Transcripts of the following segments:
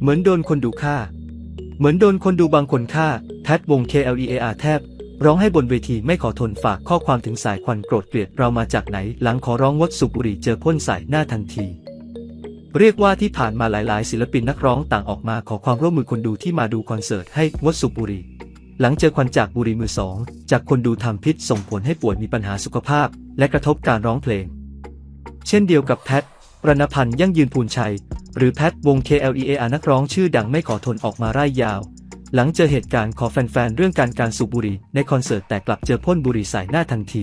เหมือนโดนคนดูฆ่า เหมือนโดนคนดูบางคนฆ่าแพทวง KLEAR แทบ ร้องให้บนเวทีไม่ขอทนฝากข้อความถึงสายควันโกรธเกลียดเรามาจากไหน หลังขอร้องงดสูบบุหรี่เจอพ่นใส่หน้าทันที เรียกว่าที่ผ่านมาหลาย ๆ ศิลปินนักร้องต่างออกมาขอความร่วมมือคนดูที่มาดูคอนเสิร์ตให้งดสูบบุหรี่หลังเจอควันจากบุหรี่มือสองจากคนดูทำพิษส่งผลให้ป่วยมีปัญหาสุขภาพ และกระทบการร้องเพลง เช่นเดียวกับแพทรณพันธ์ยั่งยืนภูลชัย หรือแพทวง KLEA นักร้องชื่อดังไม่ขอทนออกมาร่ายยาว หลังเจอเหตุการณ์ขอแฟนๆ เรื่องการการสูบบุหรี่ในคอนเสิร์ตแต่กลับเจอพ่นบุหรี่ใส่หน้าทันที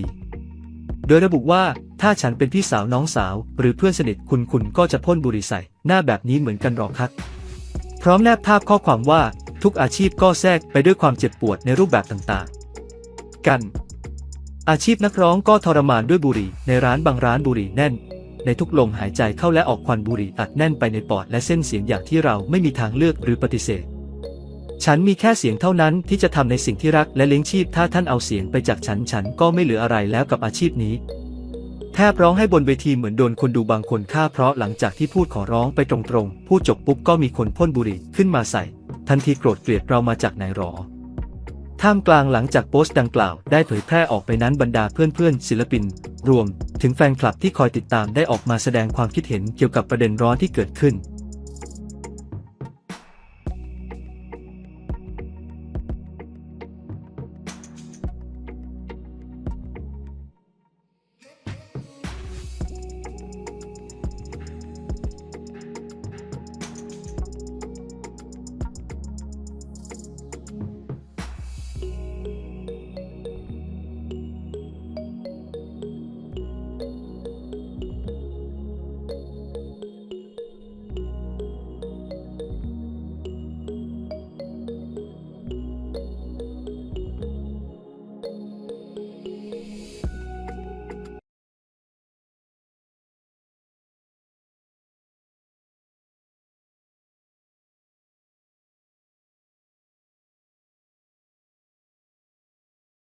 โดยระบุว่าถ้าฉันเป็นพี่สาวน้องสาว หรือเพื่อนสนิทคุณคุณก็จะพ่นบุหรี่ใส่หน้าแบบนี้เหมือนกันหรอครับพร้อมแนบภาพข้อความว่าทุกอาชีพก็แทรกไปด้วยความเจ็บปวดในรูปแบบต่างๆ กัน อาชีพนักร้องก็ทรมานด้วยบุหรี่ในร้านบางร้านบุหรี่แน่น ในทุกลมหายใจเข้าและออกควันบุหรี่อัดแน่นไปในปอดและเส้นเสียงอย่างที่เราไม่มีทางเลือกหรือปฏิเสธ ฉันมีแค่เสียงเท่านั้นที่จะทำในสิ่งที่รักและเลี้ยงชีพถ้าท่านเอาเสียงไปจากฉันฉันก็ไม่เหลืออะไรแล้วกับอาชีพนี้ แทบร้องให้บนเวทีเหมือนโดนคนดูบางคนฆ่าเพราะหลังจากที่พูดขอร้องไปตรงๆ พูดจบปุ๊บก็มีคนพ่นบุหรี่ขึ้นมาใส่ ทันทีโกรธเกลียดเรามาจากไหนหรอท่ามกลางหลังจากโพสต์ดังกล่าวได้เผยแพร่ออกไปนั้นบรรดาเพื่อนๆศิลปิน รวมถึงแฟนคลับที่คอยติดตามได้ออกมาแสดงความคิดเห็นเกี่ยวกับประเด็นร้อนที่เกิดขึ้น